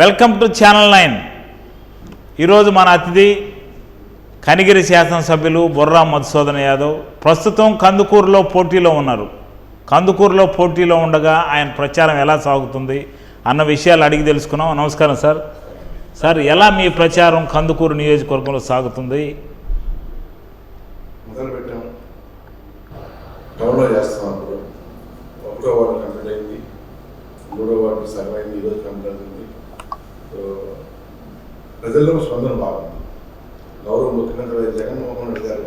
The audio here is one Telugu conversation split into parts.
వెల్కమ్ టు ఛానల్ నైన్ ఈరోజు మన అతిథి కనిగిరి శాసనసభ్యులు బొర్రా మధుసూదన్ యాదవ్. ప్రస్తుతం కందుకూరులో పోటీలో ఉన్నారు. కందుకూరులో పోటీలో ఉండగా ఆయన ప్రచారం ఎలా సాగుతుంది అన్న విషయాలు అడిగి తెలుసుకున్నాం. నమస్కారం సార్. సార్ ఎలా మీ ప్రచారం కందుకూరు నియోజకవర్గంలో సాగుతుంది? టౌన్లో చేస్తాం అప్పుడు ఒకటో వార్డు కంప్లీట్ అయింది. మూడో వార్డు సగం అయింది. ఈరోజు కంప్లీట్ అవుతుంది. సో ప్రజల్లో స్పందన బాగుంది. గౌరవ ముఖ్యమంత్రి జగన్మోహన్ రెడ్డి గారు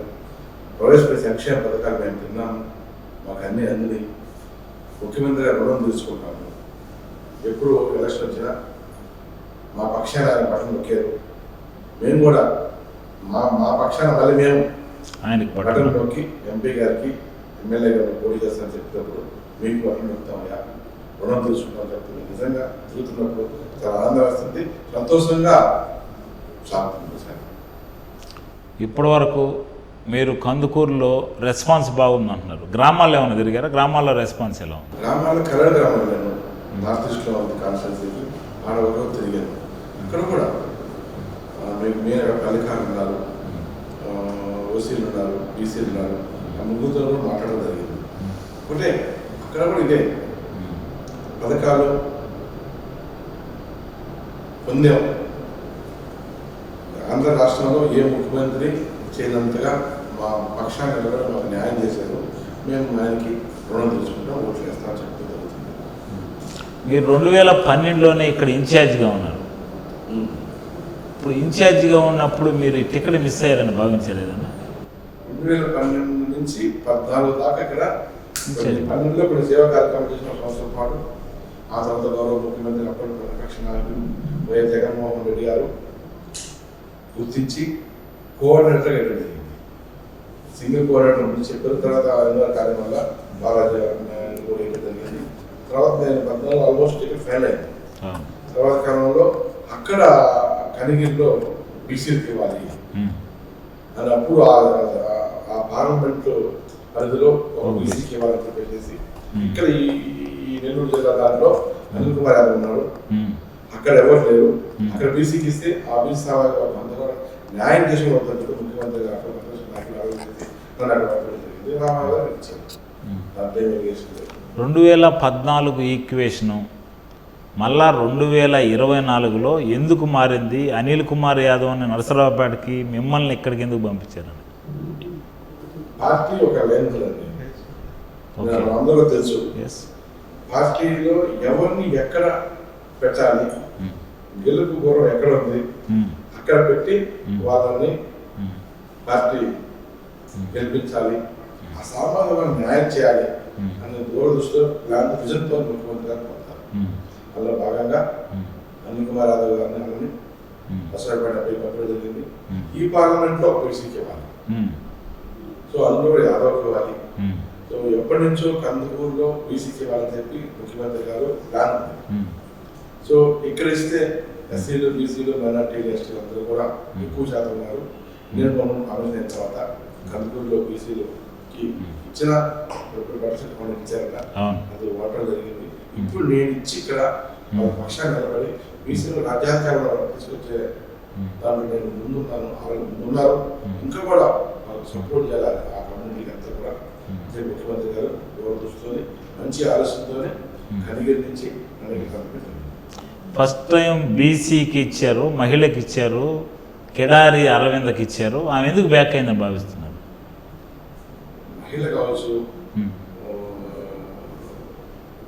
ప్రవేశపెట్టే సంక్షేమ పథకాలు మేము తిన్నాము మాకు అన్నీ అందినాయి ముఖ్యమంత్రి గారు రుణం తీసుకుంటాము ఎప్పుడు ఎలక్షన్ వచ్చినా మా పక్షాన ఆయన పట్టణం నొక్కారు. మేము కూడా మా మా పక్షాన మళ్ళీ మేము ఆయనకి పట్టణం పట్టణంలోకి ఎంపీ గారికి ఎమ్మెల్యే గారు పోటీ చేస్తానని చెప్పినప్పుడు మీకు పట్టణం వెళ్తామయ్యా రుణం తీసుకుంటాం చెప్తుంది నిజంగా తిరుగుతున్నప్పుడు చాలా ఆనందం వస్తుంది. సంతోషంగా సాగుతుంది సార్. ఇప్పటి వరకు మీరు కందుకూరులో రెస్పాన్స్ బాగుంది అంటున్నారు గ్రామాల్లో ఏమైనా తిరిగారా? గ్రామాల్లో రెస్పాన్స్ ఎలా ఉంది? గ్రామాల్లో కలర్ గ్రామాలు నేను నార్త్ ఈస్ట్లో ఉంది కాన్స్టెన్సీకి ఆడ ఒకరు తిరిగాను అక్కడ కూడా మీకు అక్కడ పల్లికారు ఉన్నారు. ఓసీలు ఉన్నారు బీసీలు ఉన్నారు. ఆ ముగ్గురుతో కూడా మాట్లాడడం జరిగింది. ఒకటే అక్కడ కూడా ఇదే. పథకాలు పొందాం. ఆంధ్ర రాష్ట్రంలో ఏ ముఖ్యమంత్రి చేయనంతగా మా పక్షాన్ని నిలబడి మాకు న్యాయం చేశారు మేము ఆయనకి రుణం తీసుకుంటాం ఓట్లు వేస్తామని చెప్పడం జరుగుతుంది. మీరు రెండు వేల పన్నెండులోనే ఇక్కడ ఇన్ఛార్జిగా ఉన్నారు. ఇప్పుడు ఇన్ఛార్జిగా ఉన్నప్పుడు మీరు టికెట్ మిస్ అయ్యారని భావించలేదన్నా? రెండు వేల పన్నెండు నుంచి పద్నాలుగు దాకా ఇక్కడ పన్నెండులో కొన్ని సేవా కార్యక్రమం చేసిన సంవత్సరం పాటు ఆ తర్వాత గౌరవ ముఖ్యమంత్రి అప్పటి ప్రతిపక్ష నాయకులు వైఎస్ జగన్మోహన్ రెడ్డి గారు గుర్తించి కోఆర్డినేటర్గా వేయడం జరిగింది సింగిల్ కోఆర్డినేటర్ నుంచి చెప్పిన తర్వాత ఎన్నో కార్యం వల్ల బాలాజీ కూడా వేయడం జరిగింది తర్వాత నేను పద్నాలుగు ఆల్మోస్ట్ టికెట్ ఫెయిల్ అయింది. తర్వాత కాలంలో అక్కడ కనిగిరిలో బీసీకి ఇవ్వాలి. అని అప్పుడు ఆ- పార్లమెంట్ పరిధిలో ఒక. బీసీకి ఇవ్వాలని చెప్పేసి. ఇక్కడ ఈ నెల్లూరు జిల్లా దాంట్లో అనిల్ కుమార్ యాదవ్ ఉన్నాడు. అక్కడ ఎవరు లేరు. అక్కడ బీసీకి ఇస్తే ఆ బీసీ న్యాయం చేసి వద్దని చెప్పి ముఖ్యమంత్రి. రెండు వేల పద్నాలుగు ఈక్వేషను మళ్ళా రెండు వేల ఇరవై నాలుగులో ఎందుకు మారింది? అనిల్ కుమార్ యాదవ్ అని నరసరావుపేటకి మిమ్మల్ని ఇక్కడికి ఎందుకు పంపించారని పార్టీ ఒక లైన్ అందరూ తెలుసు. ఎస్ పార్టీలో ఎవరిని ఎక్కడ పెట్టాలి? గెలుపు గౌరవం ఎక్కడ ఉంది? అక్కడ పెట్టి. వాళ్ళని పార్టీ గెలిపించాలి. ఆ న్యాయం చేయాలి. అనే దూరదృష్టిలో ప్లాన్ విజన్తో ముఖ్యమంత్రి గారు పోతారు. అందులో భాగంగా అనిల్ కుమార్ యాదవ్ గారిని అందరినీ అసలుపేట పంపడం జరిగింది. ఈ పార్లమెంట్లో బీసీకి ఇవ్వాలి. సో అందులో కూడా యాదవ్కి ఇవ్వాలి. సో ఎప్పటి నుంచో కందుకూరులో బీసీకి ఇవ్వాలని చెప్పి ముఖ్యమంత్రి గారు ప్లాన్ ఉంది సో ఇక్కడ ఇస్తే ఎస్సీలు బీసీలు మైనార్టీలు ఎస్టీలు అందరూ కూడా ఎక్కువ శాతం ఉన్నారు. నేను మనం ఆలోచన తర్వాత కందుకూరులో బీసీలకి ఇచ్చిన ఇప్పుడు పర్సెంట్ మనం ఇచ్చారు కదా. అవును. అది ఓటర్ జరిగింది. ఇప్పుడు నేను ఇచ్చి ఇక్కడ పక్షాన్ని నిలబడి బీసీలు రాజ్యాధికారంలో తీసుకొచ్చే దాంట్లో నేను ముందున్నాను వాళ్ళు ముందున్నారు. ఇంకా కూడా వాళ్ళకి సపోర్ట్ చేయాలి ఆ కమ్యూనిటీకి అంతా కూడా ఇదే ముఖ్యమంత్రి గారు ఎవరు దృష్టితోని మంచి ఆలోచనతోనే కనిగిరి నుంచి మనకి పంపించారు ఫస్ట్ టైం బీసీకి ఇచ్చారు మహిళకి ఇచ్చారు కిడారి అరవిందకి ఇచ్చారు. ఆమె ఎందుకు బ్యాక్ అయిందని భావిస్తున్నారు? మహిళ కావచ్చు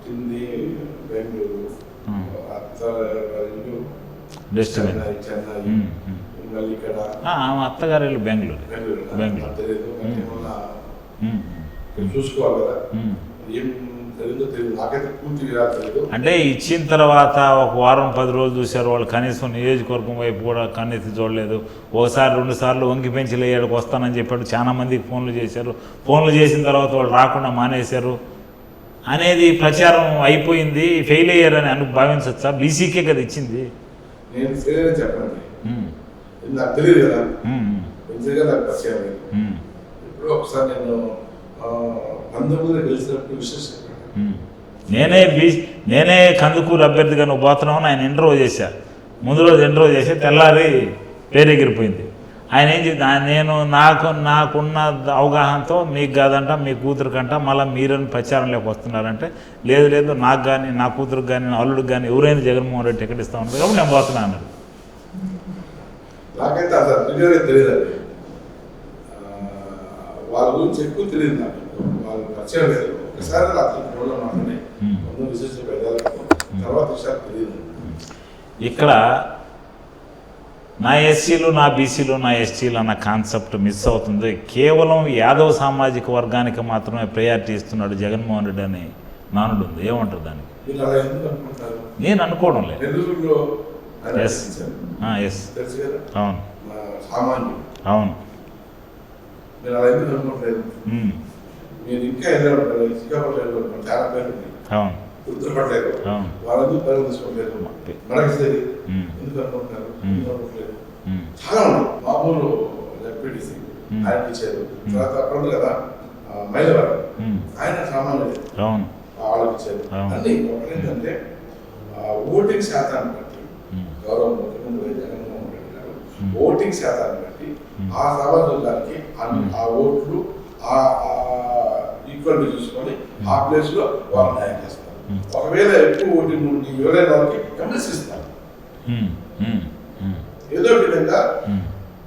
కింది బెంగళూరు. అత్త చెన్నై చెన్నై. మళ్ళీ ఇక్కడ ఆమె అత్తగారి ఇల్లు బెంగళూరు. బెంగళూరు. బెంగళూరు. చూసుకోవాలి కదా. ఏం తెలియదో తెలియదు నాకైతే పూర్తిగా తెలియదు అంటే ఇచ్చిన తర్వాత ఒక వారం పది రోజులు చూశారు వాళ్ళు. కనీసం నియోజకవర్గం వైపు కూడా కన్నెత్తి చూడలేదు. ఒకసారి రెండు సార్లు వంకి పెంచి వస్తానని చెప్పాడు. చాలా మందికి ఫోన్లు చేశారు. ఫోన్లు చేసిన తర్వాత వాళ్ళు రాకుండా మానేశారు. అనేది ప్రచారం అయిపోయింది. ఫెయిల్ అయ్యారని అను భావించవచ్చా బీసీకే కదా ఇచ్చింది. నేను ఫెయిల్ అని చెప్పండి నాకు తెలియదు కదా. ఇప్పుడు ఒకసారి నేను పంతొమ్మిదిలో గెలిచినప్పుడు. నేనే బీ నేనే కందుకూరు అభ్యర్థిగా నువ్వు పోతున్నావు అని ఆయన ఇంటర్వ్యూ చేశా. ముందు రోజు ఎంట్రో చేసి తెల్లారి పేరు ఎగిరిపోయింది ఆయన ఏం చేసి నేను నాకు నాకున్న అవగాహనతో మీకు కాదంట మీ కూతురు కంట మళ్ళీ మీరని ప్రచారంలోకి వస్తున్నారంటే లేదు లేదు నాకు కానీ నా కూతురుకి కానీ నా అల్లుడికి కానీ ఎవరైనా జగన్మోహన్ రెడ్డి టికెట్ ఇస్తా ఉంటారు కాబట్టి నేను పోతున్నా అన్నాడు. నాకైతే వాళ్ళ గురించి ఎక్కువ తెలియదు నాకు. వాళ్ళు పరిచయం లేదు. ఒకసారి రాత్రి ఫోన్లో Hmm. ముందు విశేష వెళ్ళాలి. తర్వాత విషయాలు తెలియదు. ఇక్కడ నా ఎస్సీలు నా బీసీలు నా ఎస్టీలు అన్న కాన్సెప్ట్ మిస్ అవుతుంది. కేవలం యాదవ్ సామాజిక వర్గానికి మాత్రమే ప్రయారిటీ ఇస్తున్నాడు జగన్మోహన్ రెడ్డి అని నానుడు ఉంది. ఏమంటారు దానికి? నేను అనుకోవడం లేదు. ఎస్ కదా? అవును. అవును. మీరు అలా ఎందుకు అనుకోవట్లేదు మీరు ఇంకా వెళ్ళి ఉంటారు చాలా పేర్లు అవును. వాళ్ళందరూ పేర్లు తీసుకోవట్లేదు మనకి ఉమ్, ఎందుకు అనుకుంటున్నారు. ఎందుకు అనుకోవట్లేదు ఉమ్, చాలా ఉన్నాయి. మామూలు జడ్పీటీసీ Hmm. ఆయనకి ఇచ్చారు తర్వాత అక్కడ కదా మైలవరం. ఆయన సామాన్యుడు. అవును. అన్ని ఏంటంటే ఓటింగ్ శాతాన్ని బట్టి గౌరవ ముఖ్యమంత్రి జగన్మోహన్ రెడ్డి గారు. ఓటింగ్ శాతాన్ని బట్టి Hmm. ఆ సమాజానికి Hmm. ఆ ఓట్లు ఆ ఈక్వల్ చూసుకొని ఆ ప్లేస్లో వాళ్ళు న్యాయం చేస్తారు. Hmm. ఒకవేళ ఎక్కువ ఓటింగ్ ఉండి ఎవరైనా వాళ్ళకి ఇస్తారు. ఏదో విధంగా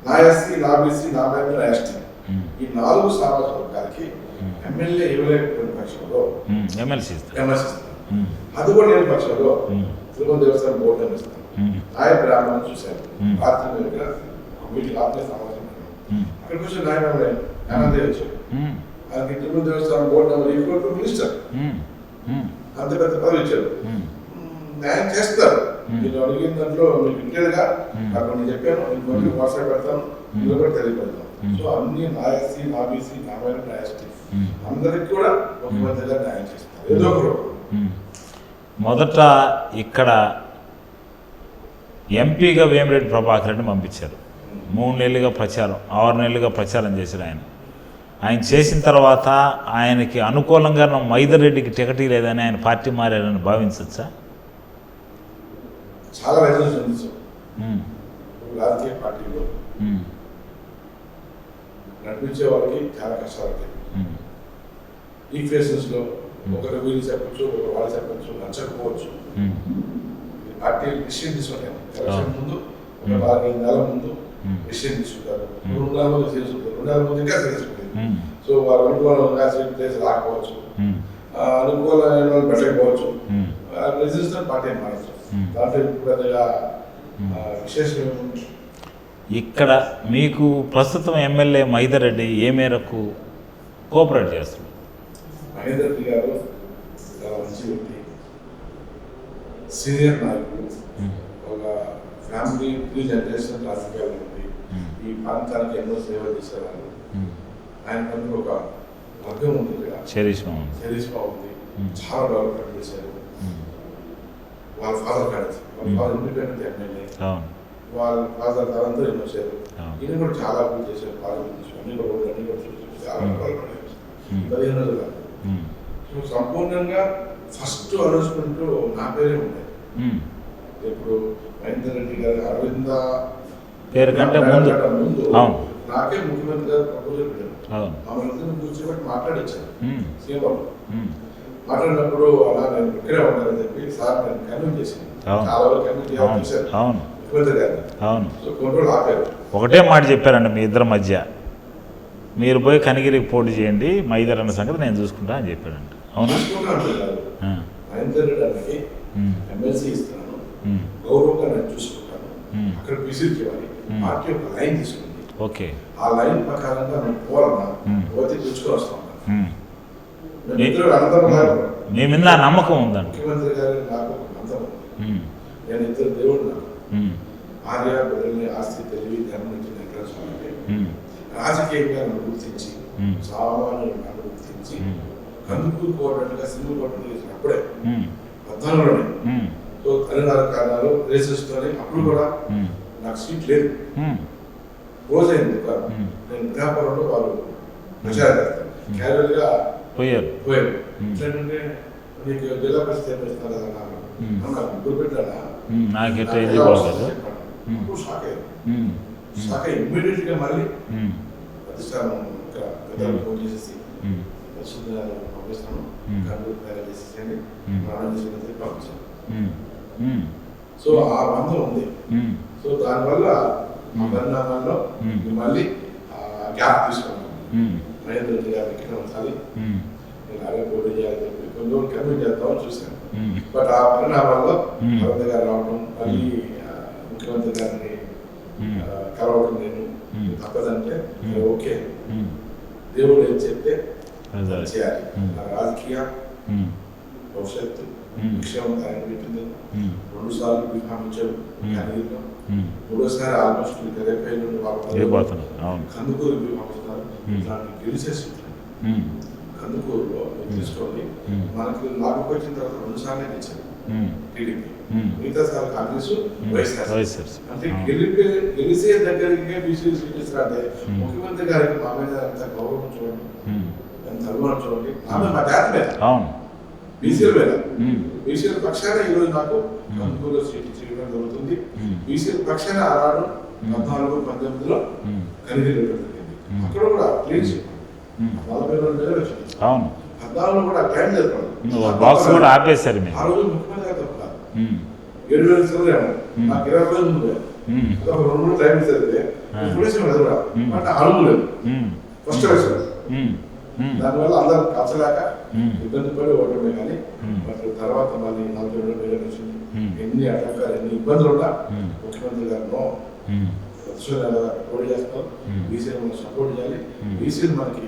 నా ఎస్సీ నా బీసీ నా మైనారిటీ నా ఎస్టీ ఈ నాలుగు సామాజిక వర్గాలకి Hmm. ఎమ్మెల్యే ఇవ్వలేకపోయిన పక్షంలో ఎమ్మెల్సీ అది కూడా లేని పక్షంలో తిరుమల దేవస్థానం బోర్డు అని ఇస్తారు ఉమ్, నాయ బ్రాహ్మణ్ చూశారు. Hmm. వీటికి ఆత్మీయ సమాజం. ఉమ్, అక్కడికి వచ్చి నాయ బ్రాహ్మణ్ జ్ఞానందే వచ్చారు ఉమ్, ఆయనకి తిరుమల దేవస్థానం బోర్డు నెంబర్ మినిస్టర్. ఉమ్, అంత పెద్ద పదవి ఇచ్చారు న్యాయం చేస్తారు. Hmm. మీరు అడిగిన దాంట్లో మీకు Hmm. నాకు నేను చెప్పాను మీకు వాట్సాప్ పెడతాను Hmm. మీరు కూడా తెలియపెడతాను. Hmm. సో అన్ని నా ఎస్సీ నా బీసీ నా మైనారిటీ నా ఎస్టీ ఉమ్. అందరికి కూడా ముఖ్యమంత్రిగా న్యాయం చేస్తారు. ఏదో ఒక. మొదట ఇక్కడ ఎంపీగా వేమిరెడ్డి ప్రభాకర్ రెడ్డి పంపించారు. మూడు నెలలుగా ప్రచారం ఆరు నెలలుగా ప్రచారం చేశారు ఆయన ఆయన చేసిన తర్వాత ఆయనకి అనుకూలంగా నా మైదరెడ్డికి టికెట్ లేదని ఆయన పార్టీ మారారని భావించవచ్చా చాలా. రాజకీయ పార్టీలో. నడిపించే వాళ్ళకి చాలా కష్టాలు ఒకరు వీళ్ళు చెప్పొచ్చు ఒకరు వాళ్ళు చెప్పొచ్చు నచ్చకపోవచ్చు పార్టీ డిసిషన్ తీసుకుంటాయి ఎలక్షన్ అవును. ముందు ఒక. నాలుగైదు నెలల ముందు Hmm. డిసిషన్ తీసుకుంటారు Hmm. ఇంకా మ్మ్. సో వాళ్ళు అనుకూలంగా ప్లేస్ రాకపోవచ్చు అనుకూలమైన వాళ్ళు పెట్టకపోవచ్చు. Register party Hmm. దాంట్లో ఇప్పుడు పెద్దగా విశేషం ఇక్కడ మీకు ప్రస్తుతం ఎమ్మెల్యే మైదరెడ్డి ఏ మేరకు కోఆపరేట్ చేస్తారు మహేందర్ రెడ్డి గారు మంచి వ్యక్తి సీనియర్ నాయకుడు. ఒక ఫ్యామిలీ త్రీ జనరేషన్ రాజకీయాలు. ఈ ప్రాంతానికి ఎన్నో సేవలు చేసేవాళ్ళు మ్మ్. ఆయన కంటే ఒక వర్గం ఉంది ఇక్కడ చరిష్మా ఉంది మ్మ్. చాలా డెవలప్మెంట్ చేశారు మ్మ్. వాళ్ళ ఫాదర్ కాదు వాళ్ళ. ఫాదర్ ఇండిపెండెంట్ ఎమ్మెల్యే వాళ్ళ ఫాదర్ తరంతా ఎన్నో చేశారు. ఈయన కూడా చాలా అభివృద్ధి చేశారు పార్లమెంట్ అన్ని కూడా అన్ని కూడా చాలా. డెవలప్మెంట్ చేశారు. పదిహేను రోజులు కాదు. సో సంపూర్ణంగా ఫస్ట్ అనౌన్స్మెంట్ నా పేరే ఉండేది. ఇప్పుడు మహేందర్ రెడ్డి గారు అరవింద పేరు కంటే ముందు. అవును. నాకే ముఖ్యమంత్రి గారు ప్రపోజల్ పెట్టారు. మమ్మల్ని కూర్చోబెట్టి మాట్లాడించారు. సీఎం. మాట్లాడినప్పుడు అలా నేను ఇక్కడే ఉంటానని చెప్పి సార్ నేను కన్విన్స్ చేశాను. అవును. చాలా వరకు కన్విన్స్ చేయాలి అవును. చూశారు. అవును. ముఖ్యమంత్రి గారిని. అవును. సో కొన్ని రోజులు ఆపారు. ఒకటే మాట చెప్పారండి మీ ఇద్దరి మధ్య. మీరు పోయి కనిగిరికి పోటీ చేయండి మా ఇద్దరు అన్న సంగతి నేను చూసుకుంటా అని చెప్పాడంట. అవునా. ఎమ్మెల్సీ ఇస్తున్నాను. గౌరవంగా నేను చూసుకుంటాను. అక్కడ ఇవ్వాలి. మ్మ్. పార్టీ ఒక లైన్ తీసుకుంది ఓకే ఆ లైన్ ప్రకారంగా నువ్వు పోవాలన్నా మ్మ్. పోతే తెచ్చుకొని వస్తాం మ్మ్. మేము మీ మీద ఆ నమ్మకం ఉందండి ముఖ్యమంత్రి గారు నాకు ఉంది. మ్మ్. నేను ఇద్దరు దేవుడు మ్మ్. ఆర్య బిడ్డల్ని ఆస్తి తెలివి ధర్మం వెంకటేశ్వర స్వామికి మ్మ్. రాజకీయంగా నన్ను గుర్తించి మ్మ్. సామాన్యులు నన్ను గుర్తించి మ్మ్. కందుకూరు కోటగా సింధు కోటలు చేసిన అప్పుడే మ్మ్. పద్నాలుగులోనే మ్మ్. సో తల్లిదండ్రుల కారణాలు రేసెస్తోనే అప్పుడు కూడా మ్మ్. నాకు సీట్ లేదు. ఒక మ్మ్. నేను వ్యాపారంలో వాళ్ళు ప్రచారం చేస్తారు. క్యాజువల్గా పోయారు. పోయారు. ఏంటంటే నీకు జిల్లా పరిస్థితి ఏం ఇస్తున్నారు కదా. నాకు. ముగ్గురు పెట్టాడా ఉమ్, నాకెట్ట నాకు. అప్పుడు షాక్ అయ్యాను ఉమ్, షాక్ అయ్యి ఇమ్మీడియట్గా మళ్ళీ అధిష్టానం ఇంకా ఫోన్ చేసేసి పంపిస్తాను. కంప్యూటర్ తయారు పంపించాను సో ఆ బంధం ఉంది. సో దానివల్ల. పరిణామాల్లో మళ్ళీ గ్యాప్ తీసుకున్నాం మహేంద్ర రెడ్డి గారు ఇక్కడ నేను అరే పోటీ చేయాలి చెప్పి కొన్ని రోజులు కమిట్ చేద్దామని చూశాను. బట్ ఆ పరిణామాల్లో. అరవింద్ గారు రావడం మళ్ళీ ముఖ్యమంత్రి గారిని కలవడం నేను. తప్పదంటే. ఓకే. దేవుడు ఏం చెప్తే చేయాలి. రాజకీయ భవిష్యత్తు. విషయం ఆయన పెట్టింది రెండు సార్లు బిఫామించాడు మూడోసారి ఆల్మోస్ట్ రేపై నుండి కందుకూరు బిఫామిస్తున్నారు. ఇట్లాంటి గెలిచేసి కందుకూరులో తీసుకోండి. మనకి లాభం వచ్చిన తర్వాత రెండు సార్లు టీడీపీ. మిగతా కాంగ్రెస్ వైఎస్ఆర్. అంటే. గెలిపే దగ్గరికి బీసీ. ముఖ్యమంత్రి గారికి మా మీద ఎంత గౌరవం చూడండి. ఉమ్, ఎంత అభిమానం చూడండి. ఆమె మా జాతి మీద. అవును. బీసీల మీద. బీసీల పక్షాన ఈరోజు నాకు. కందుకూరులో సీట్ చేయడం జరుగుతుంది. బీసీల పక్షాన ఆనాడు. పద్నాలుగు జరిగింది ఉమ్. అక్కడ కూడా ఉమ్, నలభై రెండు పద్నాలుగులో కూడా క్లైమ్ జరపడం ఆపేశారు ఆ రోజు ముఖ్యమంత్రి తప్ప. ఏడు వేలు చదివాము ఉమ్. నాకు ఇరవై రోజులు ముందు. ఒక రెండు మూడు టైం చదివితే ఆ. పోలీసు ఎదురా ఉమ్. అంటే ఉమ్, ఫస్ట్ ఉమ్, దానివల్ల అందరూ కచ్చలేక ఉమ్. ఇబ్బంది పడి ఓటమే కానీ ఉమ్. బట్ తర్వాత మళ్ళీ నలభై రెండు వేలు ఉమ్. ఎన్ని అటంకాలు ఎన్ని ఇబ్బందులు ఉన్నా. ముఖ్యమంత్రి గారు పోటీ చేస్తాం. బీసీలు మనం సపోర్ట్ చేయాలి. బీసీలు మనకి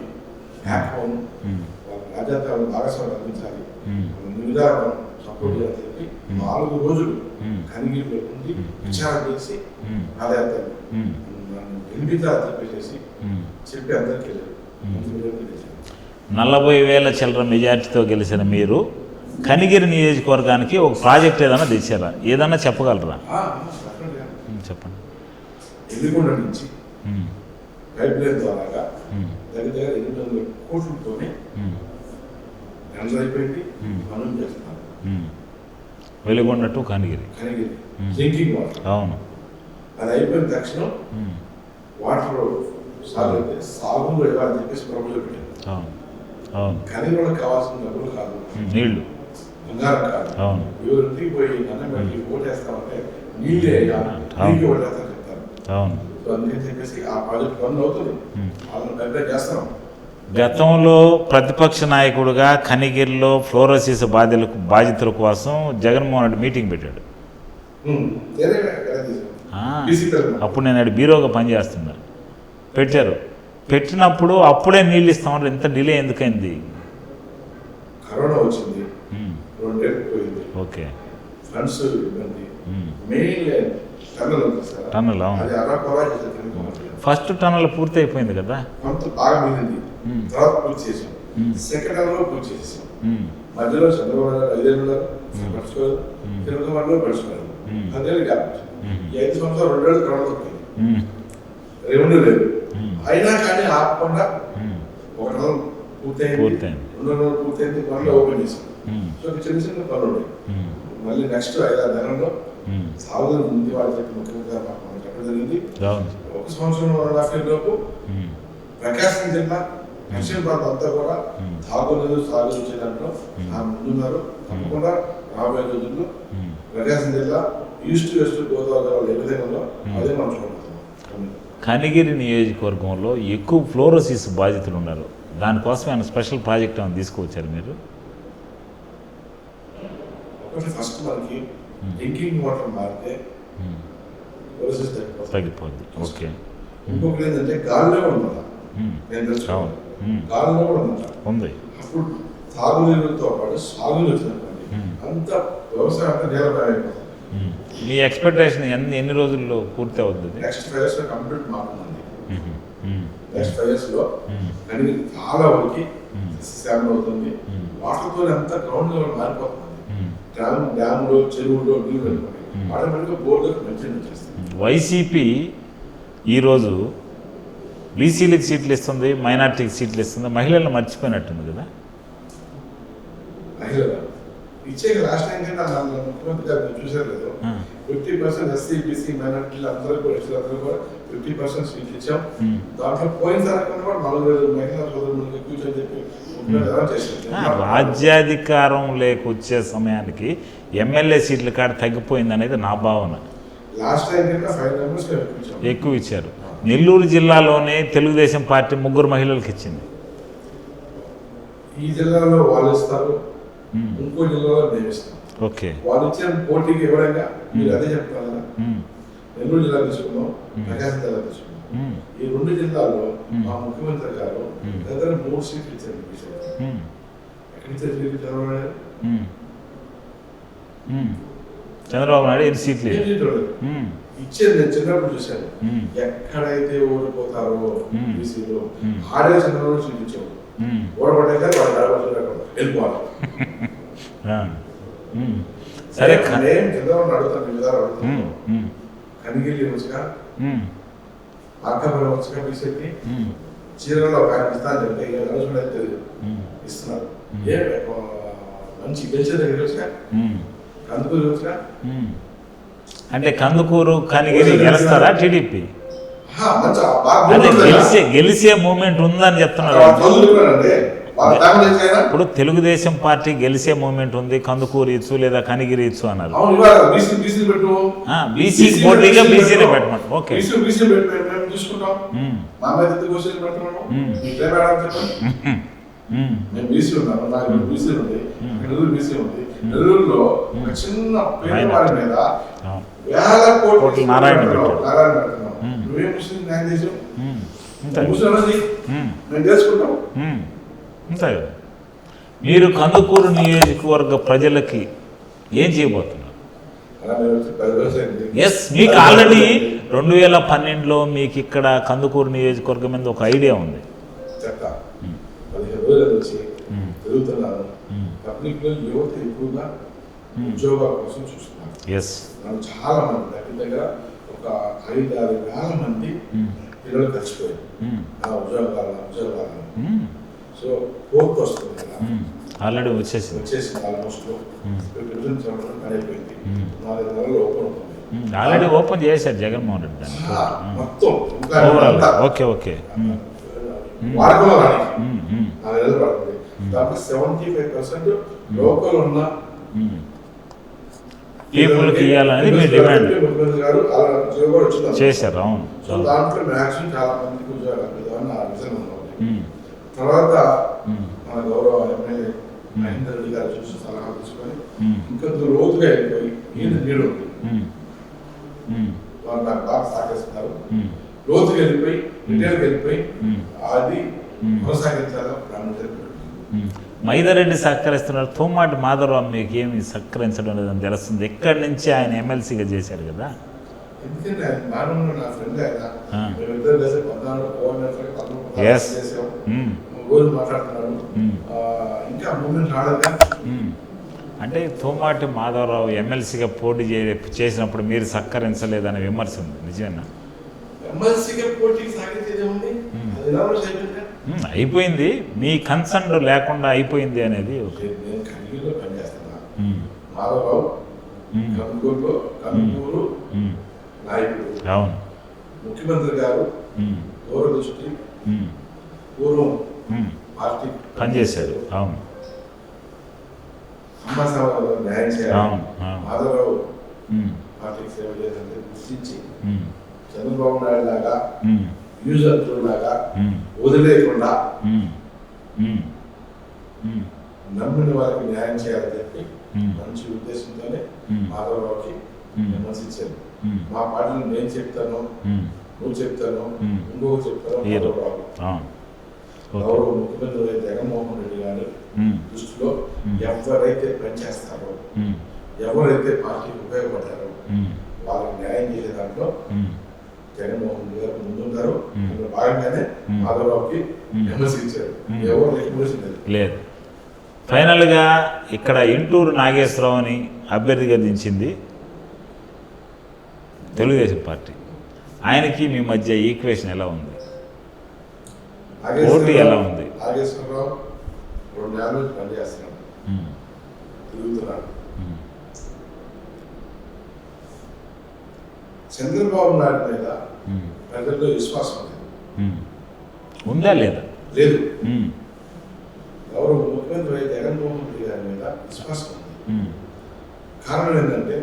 హోమ్ ఉమ్, వాళ్ళ భాగస్వామ్యం అందించాలి విధానం సపోర్ట్ చేయాలని చెప్పి. నాలుగు రోజులు ఉండి ఉమ్. విచారణ చేసి చెప్పేసి ఉమ్. చెప్పి అందరికీ చేశారు. నలభై వేల చిల్లర మెజార్టీతో గెలిచిన మీరు కనిగిరి నియోజకవర్గానికి ఒక ప్రాజెక్ట్ ఏదైనా తెచ్చారా? ఏదన్నా చెప్పగలరా? చెప్పండి. ఎల్లికొండ నుంచి ఉమ్, పైప్ లైన్ ద్వారాగా ఉమ్, దగ్గర దగ్గర ఎనిమిది వందల కోట్లతోనే ఉమ్, టెండర్ అయిపోయింది. ఉమ్. పనులు చేస్తున్నారు. ఉమ్. Veligonda to Kanigiri. Kanigiri. Um. Drinking water. అవును. అది అయిపోయిన తక్షణం వాటర్ సాగు అయితే సాగులో ఇవ్వాలని చెప్పేసి ప్రపోజల్ పెట్టారు అవును. అవును. కనిగిరి వాళ్ళకి కావాల్సిన డబ్బులు కాదు. నీళ్ళు. బంగారం కాదు. పోయి ఓటేస్తామంటే నీళ్ళే. నీళ్ళు ఓటేస్తామని చెప్తారు. అవును. సో అందుకని చెప్పేసి ఆ ప్రాజెక్ట్ పనులు అవుతుంది. ఉమ్. వాళ్ళని పైప్ చేస్తున్నాం గతంలో ప్రతిపక్ష నాయకుడిగా కనిగిరిలో ఫ్లోరోసిస్ బాధితులకు బాధితుల కోసం జగన్మోహన్ రెడ్డి మీటింగ్ పెట్టాడు. అప్పుడు నేను బీరోగా పనిచేస్తున్నా. పెట్టారు. పెట్టినప్పుడు అప్పుడే నీళ్ళు ఇస్తామన్నారు ఇంత డిలే ఎందుకైంది? కరోనా వచ్చింది. రెండేళ్ళు పోయింది. ఓకే. ఫండ్స్ ఇబ్బంది ఉమ్. మెయిన్ టన్నల్ ఫస్ట్ టన్నల్ పూర్తి అయిపోయింది కదా? కొంత బాగా మిగిలింది. ఉమ్. తర్వాత పూర్తి చేసాం. సెకండ్ పూర్తి చేసేసాం. ఉమ్, మధ్యలో చంద్రబాబు ఐదేళ్ళు ఐదు సంవత్సరాలు రెండేళ్ళు కరోనా రెవెన్యూ లేదు. అయినా కానీ ఆపకుండా ఉమ్, ఒక నెల పూర్తయింది. రెండు నెలలు పూర్తయింది పనులు ఓపెన్ చేసాం ఉమ్, సో చిన్న చిన్న పనులు. ఉన్నాయి మళ్ళీ నెక్స్ట్ ఐదారు నెలల్లో. సాగులు ముందు వాళ్ళు చెప్పి మాకు మనకి చెప్పడం జరిగింది. ఒక సంవత్సరం రెండు హాఫ్ లోపు ప్రకాశం జిల్లా దక్షిణ ప్రాంతం అంతా కూడా ఉమ్. తాగునీరు సాగు వచ్చే దాంట్లో. ఆ ముందున్నారు తప్పకుండా రాబోయే రోజుల్లో. ప్రకాశం జిల్లా ఈస్ట్ వెస్ట్ గోదావరి జిల్లాలో ఏ విధంగా ఉందో. అదే మనం చూడబోతున్నాం. కనిగిరి నియోజకవర్గంలో ఎక్కువ ఫ్లోరోసిస్ బాధితులు ఉన్నారు. దానికోసం ఆయన స్పెషల్ ప్రాజెక్ట్ ఏమైనా తీసుకువచ్చారు మీరు? ఫస్ట్. డ్రింకింగ్ వాటర్ మారితే తగ్గిపోద్ది. ఓకే. ఇంకొకటి ఏంటంటే గాలిలో కూడా నేను తెలుసుకోవాలి గాలిలో కూడా ఉందా ఉంది. అప్పుడు తాగునీరుతో పాటు ఉమ్. అంత వ్యవసాయం అంతా అయిపోతుంది. మీ ఎక్స్పెక్టేషన్ ఎన్ని ఎన్ని రోజుల్లో పూర్తి అవుతుంది నెక్స్ట్ ఫైవ్ ఇయర్స్లో కంప్లీట్ మారుతుంది నెక్స్ట్ ఫైవ్ ఇయర్స్లో చాలా వరకు అవుతుంది. వాటర్తో అంతా గ్రౌండ్ లెవెల్ మారిపోతుంది. డ్యామ్ డ్యామ్లో చెరువులో నీళ్ళు మెయింటైన్ చేస్తుంది. వైసీపీ ఈరోజు బీసీలకు సీట్లు ఇస్తుంది మైనార్టీకి సీట్లు ఇస్తుంది మహిళలను మర్చిపోయినట్టుంది కదా? మహిళలు. ఇచ్చే కంటే నా ముఖ్యమంత్రి గారు చూసారు లేదు. ఫిఫ్టీ పర్సెంట్ ఎస్సీ బీసీ మైనార్టీలు అందరూ కూడా అందరూ కూడా ఫిఫ్టీ పర్సెంట్ సీట్లు ఇచ్చాం. దాంట్లో పోయినసారి కూడా నలుగు వేల మహిళా సోదరులకు కూర్చొని చెప్పి రాజ్యాధికారం లేకొచ్చే సమయానికి ఎమ్మెల్యే సీట్ల కాడ తగ్గిపోయింది అనేది నా భావన. ఎక్కువ ఇచ్చారు. నెల్లూరు జిల్లాలోనే తెలుగుదేశం పార్టీ ముగ్గురు మహిళలకు ఇచ్చింది. ఈ జిల్లాలో వాళ్ళు ఇస్తారు. ఇంకో జిల్లాలో ఇస్తాం ఓకే వాళ్ళు ఇచ్చిన పోటీకి ఇవ్వడంగా మీరు అదే కదా ఉమ్. నెల్లూరు జిల్లా తీసుకున్నాం Hmm. ప్రకాశం జిల్లా తీసుకున్నాం. ఈ రెండు జిల్లాల్లో Hmm. మా ముఖ్యమంత్రి గారు Hmm. దగ్గర మూడు సీట్లు ఇచ్చారు. ఎక్కడి నుంచి సీట్లు చంద్రబాబు నాయుడు. చంద్రబాబు ఎన్ని సీట్లు. ఇచ్చేది నేను చిన్నప్పుడు చూశాను. ఎక్కడైతే ఓడిపోతారో Hmm. బీసీలో Hmm. ఆడే చంద్రబాబు సీట్లు ఇచ్చాము వెళ్ళిపోవాలి ఆ. ఉమ్. సరే నేను అడుగుతాను. అడుగుతాను ఉమ్. చీరలో ఒక ఆయన ఇస్తాను చెప్పి అనౌన్స్మెంట్ అయితే. ఇస్తున్నారు Hmm. ఏ మంచి గెలిచే దగ్గర. కందుకూరు. అంటే కందుకూరు కనిగిరి గెలుస్తారా టీడీపీ గెలిచే గెలిచే మూమెంట్ ఉందని చెప్తున్నారు ఇప్పుడు తెలుగుదేశం పార్టీ గెలిచే మూమెంట్ ఉంది కందుకూరు ఇచ్చు లేదా కనిగిరి ఇచ్చు అన్నారు. అవును ఇవాళ బీసీ బీసీ పెట్టు. ఆ, బీసీ పోటీగా బీసీనే పెట్టమంట. ఓకే. బీసీ నెల్లూరులో ఒక చిన్న పేదవాడి మీద. వేల కోట్లు నారాయణ పెట్టాడు. నారాయణ పెడుతున్నాం. నువ్వేం ముస్లిం న్యాయం చేసావు ఉమ్. అంతే ముస్లిం అనేది ఉమ్. మేము చేసుకుంటాం ఉమ్. అంతే కదా మీరు కందుకూరు నియోజకవర్గ ప్రజలకి ఏం చేయబోతున్నారు రోజులు. ఎస్ మీకు ఆల్రెడీ రెండు వేల పన్నెండులో మీకు ఇక్కడ కందుకూరు నియోజకవర్గం మీద ఒక ఐడియా ఉంది లో యువత ఎక్కువగా Hmm. ఉద్యోగాల కోసం చూస్తున్నారు చాలా మంది దగ్గర దగ్గర ఒక ఐదు ఆరు వేల మంది ఉమ్. పిల్లలు ఉమ్. నా ఉద్యోగాలు. సో కోర్టు వస్తుంది కదా. ఆల్రెడీ వచ్చేసింది వచ్చేసింది ఆల్మోస్ట్ Hmm. సంవత్సరం పని అయిపోయింది Hmm. నాలుగు నెలలు ఓపెన్ అవుతుంది. ఆల్రెడీ ఓపెన్ చేశారు జగన్మోహన్ రెడ్డి ఆ, మొత్తం ఓకే ఓకే. వాడకంలో. నాలుగు నెలలు పడుతుంది దాంట్లో సెవెంటీ ఫైవ్ పర్సెంట్ లోకల్ ఉన్న. పీపుల్కి ఇవ్వాలనేది మీ డిమాండ్ చేశారు అవును సో. దాంట్లో మ్యాక్సిమం చాలా మందికి ఉద్యోగాలు విజన్. తర్వాత. మన గౌరవ ఎమ్మెల్యే మహేందర్ రెడ్డి గారు చూసి సలహా తీసుకొని. ఇంకా లోతుగా వెళ్ళిపోయి ఈయన నీడు ఉంది. వాళ్ళు నాకు బాగా సహకరిస్తున్నారు ఉమ్. లోతుగా వెళ్ళిపోయి రిటైల్కి వెళ్ళిపోయి. అది. కొనసాగించాలా ప్రాముఖ్యత ఉమ్. మైదారెడ్డి సహకరిస్తున్నారు. తోమాటి మాధవరావు మీకు ఏమి సహకరించడం లేదని తెలుస్తుంది. ఎక్కడి నుంచి ఆయన ఎమ్మెల్సీగా చేశారు కదా? మాట్లాడుతున్నాడు Hmm. రాలేదా? ఉమ్. అంటే తోమాటి మాధవరావు ఎమ్మెల్సీగా పోటీ చే చేసినప్పుడు మీరు సహకరించలేదనే విమర్శ ఉంది. నిజమేనా? ఎమ్మెల్సీగా పోటీ సాగించేది ఉంది Hmm. అది ఎలాగో అయిపోయిందా మీ కన్సర్న్ లేకుండా అయిపోయింది అనేది. నాయకుడు అవును ముఖ్యమంత్రి గారు. దూరదృష్టి. పూర్వం. పార్టీ పనిచేశాడు అవును న్యాయం చేయాలి. మాధవరావు. పార్టీకి సేవ చేయాలంటే గుర్తించి. చంద్రబాబు నాయుడు లాగా ఉమ్. యూజర్ లాగా. వదిలేయకుండా. నమ్మిన వారికి న్యాయం చేయాలని చెప్పి. మంచి ఉద్దేశంతోనే. మాధవరావుకి. విమర్శించాను. మా పార్టీలో నేను చెప్తాను. నువ్వు చెప్తాను. ఇంకొక చెప్తాను. మాధవరావు గౌరవ ముఖ్యమంత్రి జగన్మోహన్ రెడ్డి గారు. దృష్టిలో. ఎవరైతే పనిచేస్తారో. ఎవరైతే పార్టీకి ఉపయోగపడతారో. వాళ్ళకి న్యాయం చేసే దాంట్లో. జగన్మోహన్ రెడ్డి గారు ముందుంటారు ఉమ్. అందులో భాగంగానే. మాధవరావుకి ఉమ్. ఎవరు విమర్శించారు లేదు ఫైనల్గా ఇక్కడ ఇంటూరు నాగేశ్వరరావుని అభ్యర్థిగా దించింది తెలుగుదేశం పార్టీ ఆయనకి మీ మధ్య ఈక్వేషన్ ఎలా ఉంది పోటీ ఎలా ఉంది? నాగేశ్వరరావు రెండు ఏళ్ళ నుంచి పనిచేస్తున్నాడు. తిరుగుతున్నాడు చంద్రబాబు నాయుడు మీద ప్రజల్లో విశ్వాసం లేదు. ఉందా లేదా? లేదు. గౌరవ ముఖ్యమంత్రి జగన్మోహన్ రెడ్డి గారి మీద విశ్వాసం ఉంది. కారణం ఏంటంటే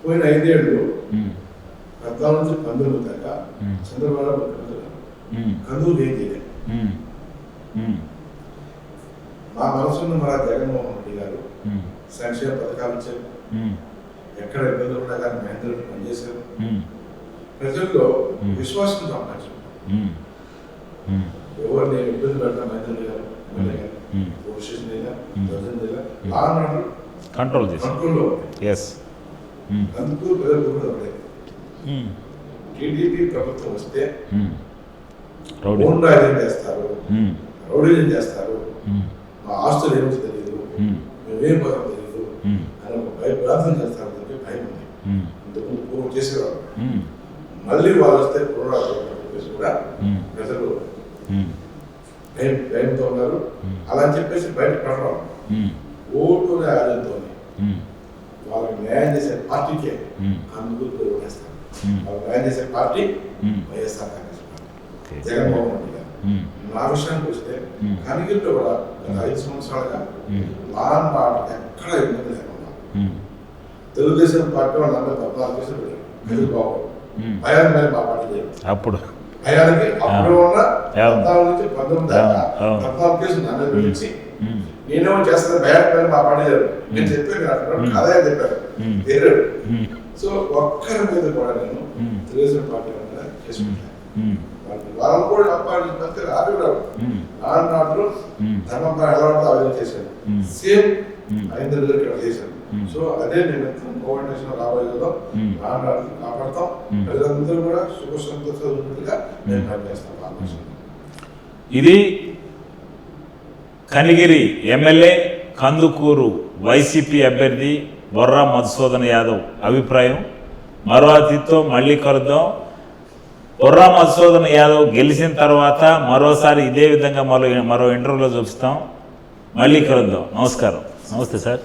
పోయిన ఐదేళ్ళు ఉమ్, పద్నాలుగు నుంచి పంతొమ్మిది దాకా. చంద్రబాబు ముఖ్యమంత్రి కందులు ఏం చేయలేదు మా మనసున్న మన జగన్మోహన్ రెడ్డి గారు సంక్షేమ పథకాలు ఇచ్చారు. ఎక్కడ ఇబ్బందులు ఉన్నా కానీ మహేంద్ర పనిచేశారు. ప్రజల్లో. విశ్వాసం సంపాదించారు. ఎవరు నేను ఇబ్బంది పెడతా మహేంద్ర గారు? కంట్రోల్ కంట్రోల్లో ఎస్ అందుకు ప్రజలు కూడా టీడీపీ ప్రభుత్వం వస్తే ఉమ్. రౌడీ. ఓన్రాజం చేస్తారు. రౌడీజం చేస్తారు. మా ఆస్తులు ఏమో తెలియదు. మేమేం. పోతాం తెలియదు. అని ఒక భయ ప్రార్థన చేస్తారు చెప్పి భయం ఉంది ఉమ్, పూర్వం చేసేవారు మళ్ళీ వాళ్ళు వస్తే చెప్పేసి కూడా ఉమ్, ప్రజలు. భయంతో ఉన్నారు. అలా అని చెప్పేసి బయట పడడం. ఓటు ఉమ్, వాళ్ళకి న్యాయం చేసే పార్టీకే అందుకు ఓటేస్తారు. ఉమ్, వాళ్ళకి న్యాయం చేసే పార్టీ. వైఎస్ఆర్ కాంగ్రెస్ పార్టీ. జగన్మోహన్ రెడ్డి గారు. నా విషయానికి వస్తే. కనిగిరిలో కూడా గత ఐదు సంవత్సరాలుగా లాన్ ఆర్డర్ ఎక్కడ ఇబ్బంది లేకుండా తెలుగుదేశం పార్టీ వాళ్ళు అందరూ పద్నాలుగు కేసులు మా లేదు అప్పుడు. భయానికి అప్పుడు ఉన్న అవును. పద్నాలుగు నుంచి పంతొమ్మిది దాకా అవును, అవును. పద్నాలుగు కేసులు నన్ను పిలిచి ఉమ్, నేనేమో చేస్తాను మా నేను చెప్పాను. అదే చెప్పాను ఉమ్, సో ఒక్కరి మీద కూడా నేను. తెలుగుదేశం పార్టీ చేసుకుంటాను వాళ్ళు కూడా మంత్రి రాదు నాట్లు ఉమ్, ధర్మం ఎలా ఉంటుందో అదే చేశాను. Same Hmm. ఇక్కడ చేశాను Hmm. సో అదే నేను కోఆర్డినేషన్ కాపాడతాం Hmm. ప్రజలందరూ కూడా సుఖ ఉన్నట్టుగా నేను పనిచేస్తాను ఇది కనిగిరి ఎమ్మెల్యే కందుకూరు వైసీపీ అభ్యర్థి బొర్రా మధుసూదన్ యాదవ్ అభిప్రాయం. మరో అతిథితో మళ్ళీ కలుద్దాం. బొర్రా మధుసూదన్ యాదవ్ గెలిచిన తర్వాత మరోసారి ఇదే విధంగా మరో మరో ఇంటర్వ్యూలో చూపిస్తాం. మళ్ళీ కలుద్దాం. నమస్కారం. నమస్తే సార్